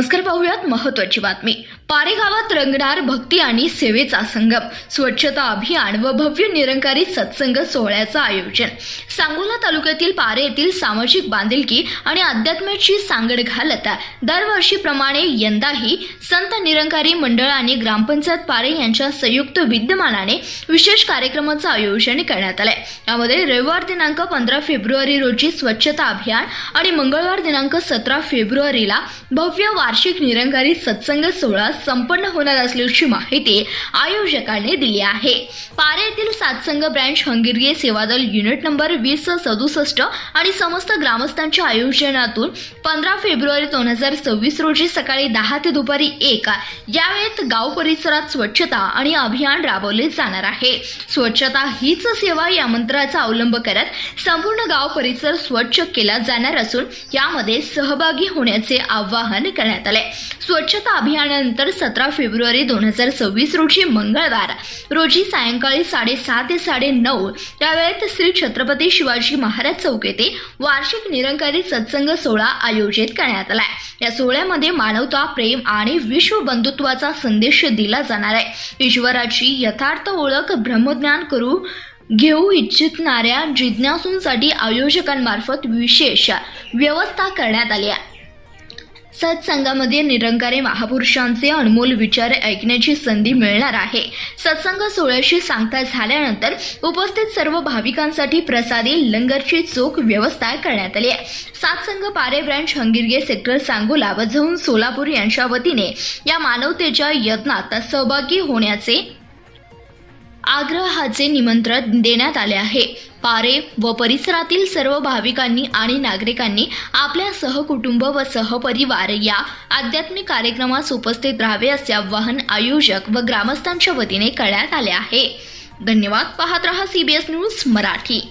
नमस्कार पाहूयात महत्वाची बातमी. पारे गावात रंगणार भक्ती आणि सेवेचा संगम स्वच्छता अभियान व भव्य निरंकारी सत्संग सोहळ्याचं आयोजन. सांगोला तालुक्यातील पारे येथील सामाजिक बांधिलकी आणि अध्यात्माची सांगड घालत दरवर्षीप्रमाणे यंदाही संत निरंकारी मंडळ आणि ग्रामपंचायत पारे यांच्या संयुक्त विद्यमानाने विशेष कार्यक्रमाचं आयोजन करण्यात आलंय. यामध्ये रविवार दिनांक पंधरा फेब्रुवारी रोजी स्वच्छता अभियान आणि मंगळवार दिनांक सतरा फेब्रुवारीला भव्य वार्षिक निरंकारी सत्संग सोहळा संपन्न होणार असल्याची माहिती आयोजकाने दिली आहे. पारे येथील सातसंग ब्रँच हंगेरिये सेवादल युनिट नंबर वीस सदुसष्ट आणि समस्त ग्रामस्थांच्या आयोजनातून पंधरा फेब्रुवारी दोन हजार सव्वीस रोजी सकाळी दहा ते दुपारी एक या वेळेत गाव परिसरात स्वच्छता आणि अभियान राबवले जाणार आहे. स्वच्छता हीच सेवा या मंत्राचा अवलंब करत संपूर्ण गाव परिसर स्वच्छ केला जाणार असून यामध्ये सहभागी होण्याचे आवाहन करण्यात आले स्वच्छता अभियानानंतर सतरा फेब्रुवारी दोन हजार सव्वीस रोजी मंगळवार रोजी सायंकाळी साडेसहा ते साडे नऊ या वेळेत श्री छत्रपती शिवाजी महाराज चौक येथे वार्षिक निरंकारी सत्संग सोहळा आयोजित करण्यात आलाय या सोहळ्यामध्ये मानवता प्रेम आणि विश्व बंधुत्वाचा संदेश दिला जाणार आहे. ईश्वराची यथार्थ ओळख ब्रह्मज्ञान करू घेऊ इच्छिणाऱ्या जिज्ञासूंसाठी आयोजकांमार्फत विशेष व्यवस्था करण्यात आली आहे. सत्संगामध्ये निरंकारी महापुरुषांचे अनमोल विचार ऐकण्याची संधी मिळणार आहे. सत्संग सोहळ्याशी सांगता झाल्यानंतर उपस्थित सर्व भाविकांसाठी प्रसादी लंगरची चोख व्यवस्था करण्यात आली आहे. सातसंग पारे ब्रँच हंगिरगे सेक्टर सांगोला व झौन सोलापूर यांच्या वतीने या मानवतेच्या यत्नात सहभागी होण्याचे आग्रहाचे निमंत्रण देण्यात आले आहे. पारे व परिसरातील सर्व भाविकांनी आणि नागरिकांनी आपल्या सहकुटुंब व सहपरिवार या आध्यात्मिक कार्यक्रमास उपस्थित राहावे असे आवाहन आयोजक व ग्रामस्थांच्या वतीने करण्यात आले आहे. धन्यवाद. पाहत रहा सीबीएस न्यूज मराठी.